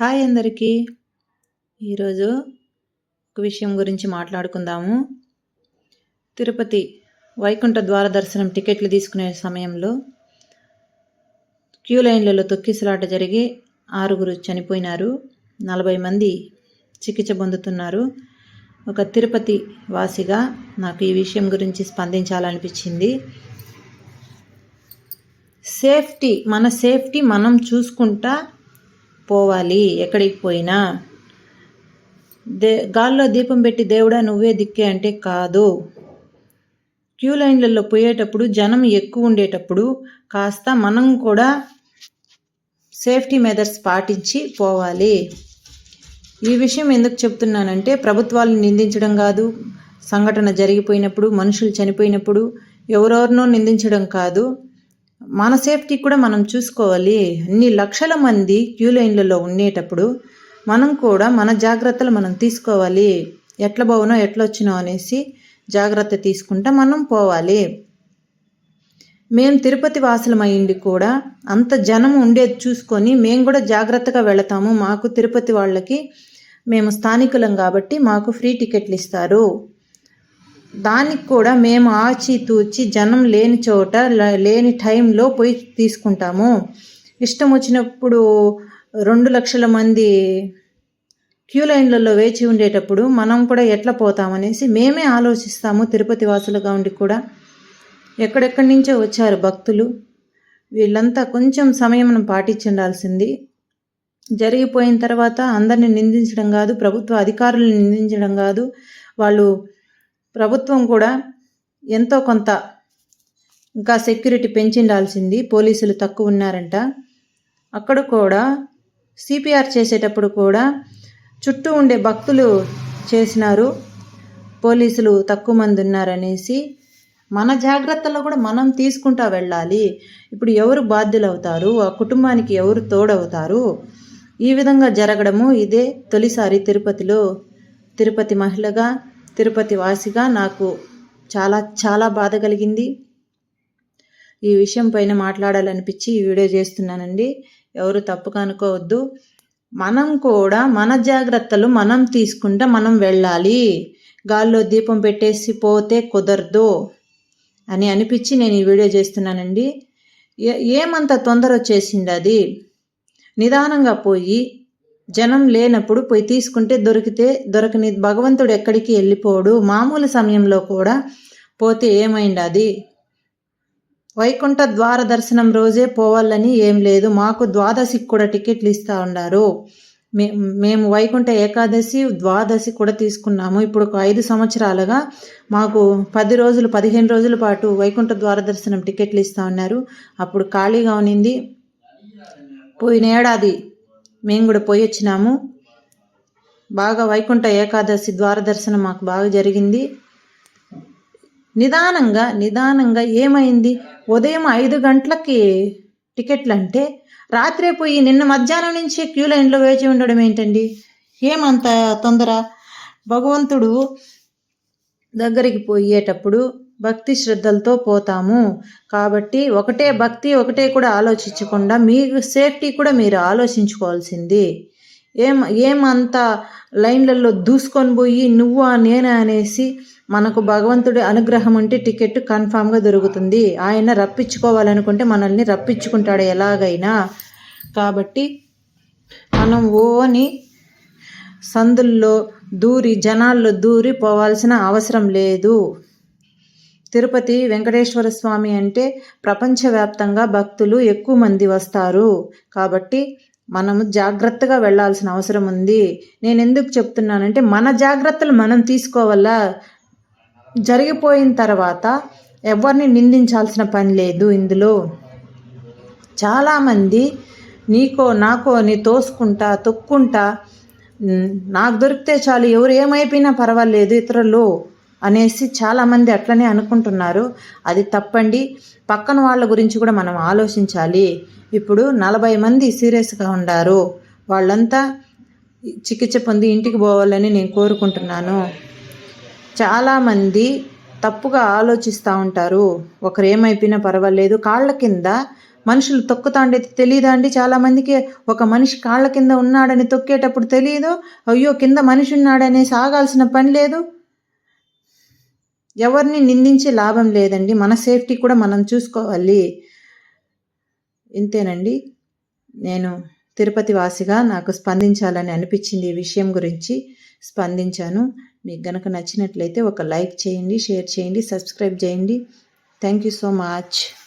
Hi అందరికీ. ఈరోజు ఒక విషయం గురించి మాట్లాడుకుందాము. తిరుపతి వైకుంఠ ద్వార దర్శనం టికెట్లు తీసుకునే సమయంలో క్యూ లైన్లలో తొక్కిసలాట జరిగి ఆరుగురు చనిపోయినారు. నలభై మంది చికిత్స పొందుతున్నారు. ఒక తిరుపతి వాసిగా నాకు ఈ విషయం గురించి స్పందించాలనిపించింది. సేఫ్టీ మన సేఫ్టీ మనం చూసుకుంటా పోవాలి ఎక్కడికి పోయినా? దే గాల్లో దీపం పెట్టి దేవుడా నువ్వే దిక్కే అంటే కాదు. క్యూ లైన్లలో పోయేటప్పుడు జనం ఎక్కువ ఉండేటప్పుడు కాస్త మనం కూడా సేఫ్టీ మెథడ్స్ పాటించి పోవాలి. ఈ విషయం ఎందుకు చెప్తున్నానంటే ప్రభుత్వాలను నిందించడం కాదు. సంఘటన జరిగిపోయినప్పుడు మనుషులు చనిపోయినప్పుడు ఎవరెవరినో నిందించడం కాదు. మన సేఫ్టీ కూడా మనం చూసుకోవాలి. అన్ని లక్షల మంది క్యూ లైన్లలో ఉండేటప్పుడు మనం కూడా మన జాగ్రత్తలు మనం తీసుకోవాలి. ఎట్ల బాగునో ఎట్లా వచ్చినో అనేసి జాగ్రత్త తీసుకుంటా మనం పోవాలి. మేము తిరుపతి వాసులం కూడా అంత జనం ఉండేది చూసుకొని మేము కూడా జాగ్రత్తగా వెళతాము. మాకు తిరుపతి వాళ్ళకి మేము స్థానికులం కాబట్టి మాకు ఫ్రీ టికెట్లు ఇస్తారు. దానికి కూడా మేము ఆచితూచి జనం లేని చోట లేని టైంలో పోయి తీసుకుంటాము. ఇష్టం వచ్చినప్పుడు రెండు లక్షల మంది క్యూ లైన్లలో వేచి ఉండేటప్పుడు మనం కూడా ఎట్లా పోతామనేసి మేమే ఆలోచిస్తాము తిరుపతి వాసులుగా ఉండి కూడా. ఎక్కడెక్కడి నుంచో వచ్చారు భక్తులు. వీళ్ళంతా కొంచెం సమయం పాటించాల్సింది. జరిగిపోయిన తర్వాత అందరిని నిందించడం కాదు ప్రభుత్వ అధికారులను నిందించడం కాదు. వాళ్ళు ప్రభుత్వం కూడా ఎంతో కొంత ఇంకా సెక్యూరిటీ పెంచిండాల్సింది. పోలీసులు తక్కువ ఉన్నారంట. అక్కడ కూడా సిపిఆర్ చేసేటప్పుడు కూడా చుట్టూ ఉండే భక్తులు చేసినారు. పోలీసులు తక్కువ మంది ఉన్నారనేసి మన జాగ్రత్తలో కూడా మనం తీసుకుంటా వెళ్ళాలి. ఇప్పుడు ఎవరు బాధ్యులు అవుతారు ఆ కుటుంబానికి ఎవరు తోడవుతారు? ఈ విధంగా జరగడము ఇదే తొలిసారి తిరుపతిలో తిరుపతి మహిళగా తిరుపతి వాసిగా నాకు చాలా చాలా బాధ కలిగింది. ఈ విషయం పైన మాట్లాడాలనిపించి ఈ వీడియో చేస్తున్నానండి. ఎవరు తప్పుగా అనుకోవద్దు. మనం కూడా మన జాగ్రత్తలు మనం తీసుకుంటే మనం వెళ్ళాలి. గాల్లో దీపం పెట్టేసి పోతే కుదరదు అని అనిపించి నేను ఈ వీడియో చేస్తున్నానండి. ఏమంత తొందర వచ్చేసింది అది? నిదానంగా పోయి జనం లేనప్పుడు పోయి తీసుకుంటే దొరికితే దొరకని భగవంతుడు ఎక్కడికి వెళ్ళిపోడు. మామూలు సమయంలో కూడా పోతే ఏమైంది అది? వైకుంఠ ద్వార దర్శనం రోజే పోవాలని ఏం లేదు. మాకు ద్వాదశికి కూడా టికెట్లు ఇస్తూ ఉన్నారు మేము వైకుంఠ ఏకాదశి ద్వాదశి కూడా తీసుకున్నాము. ఇప్పుడు ఒక ఐదు సంవత్సరాలుగా మాకు పది రోజులు పదిహేను రోజుల పాటు వైకుంఠ ద్వార దర్శనం టికెట్లు ఇస్తూ ఉన్నారు అప్పుడు ఖాళీగా ఉన్నింది. పోయిన ఏడాది మేము కూడా పోయి వచ్చినాము. బాగా వైకుంఠ ఏకాదశి ద్వార దర్శనం మాకు బాగా జరిగింది. నిదానంగా నిదానంగా ఏమైంది? ఉదయం ఐదు గంటలకి టికెట్లు అంటే రాత్రే పోయి నిన్న మధ్యాహ్నం నుంచి క్యూ లైన్లో వేచి ఉండడం ఏంటండి? ఏమంత తొందర? భగవంతుడు దగ్గరికి పోయేటప్పుడు భక్తి శ్రద్ధలతో పోతాము. కాబట్టి ఒకటే భక్తి ఒకటే కూడా ఆలోచించకుండా మీ సేఫ్టీ కూడా మీరు ఆలోచించుకోవాల్సింది. ఏం ఏమంత లైన్లలో దూసుకొని పోయి నువ్వు నేనే అనేసి మనకు భగవంతుడి అనుగ్రహం ఉంటే టికెట్ కన్ఫామ్గా దొరుకుతుంది. ఆయన రప్పించుకోవాలనుకుంటే మనల్ని రప్పించుకుంటాడు ఎలాగైనా. కాబట్టి మనం ఓని సందుల్లో దూరి జనాల్లో దూరి పోవాల్సిన అవసరం లేదు. తిరుపతి వెంకటేశ్వర స్వామి అంటే ప్రపంచవ్యాప్తంగా భక్తులు ఎక్కువ మంది వస్తారు. కాబట్టి మనము జాగ్రత్తగా వెళ్ళాల్సిన అవసరం ఉంది. నేను ఎందుకు చెప్తున్నానంటే మన జాగ్రత్తలు మనం తీసుకోవాలా? జరిగిపోయిన తర్వాత ఎవరిని నిందించాల్సిన పని లేదు ఇందులో. చాలామంది నీకో నాకో అని తోసుకుంటా తొక్కుంటా నాకు దొరికితే చాలు ఎవరు ఏమైపోయినా పర్వాలేదు ఇతరులు. అనేసి చాలామంది అట్లనే అనుకుంటున్నారు. అది తప్పండి. పక్కన వాళ్ళ గురించి కూడా మనం ఆలోచించాలి. ఇప్పుడు నలభై మంది సీరియస్గా ఉన్నారు వాళ్ళంతా చికిత్స పొంది ఇంటికి పోవాలని నేను కోరుకుంటున్నాను. చాలామంది తప్పుగా ఆలోచిస్తూ ఉంటారు. ఒకరు ఏమైపోయినా పర్వాలేదు. కాళ్ళ కింద మనుషులు తొక్కుతాండేది తెలియదా అండి? చాలామందికి ఒక మనిషి కాళ్ళ కింద ఉన్నాడని తొక్కేటప్పుడు తెలియదు అయ్యో కింద మనిషి ఉన్నాడనేసి ఆగాల్సిన పని లేదు. ఎవరిని నిందించే లాభం లేదండి. మన సేఫ్టీ కూడా మనం చూసుకోవాలి. ఇంతేనండి. నేను తిరుపతి వాసిగా నాకు స్పందించాలని అనిపించింది ఈ విషయం గురించి. స్పందించాను. మీకు గనక నచ్చినట్లయితే ఒక లైక్ చేయండి షేర్ చేయండి సబ్స్క్రైబ్ చేయండి. Thank you so much.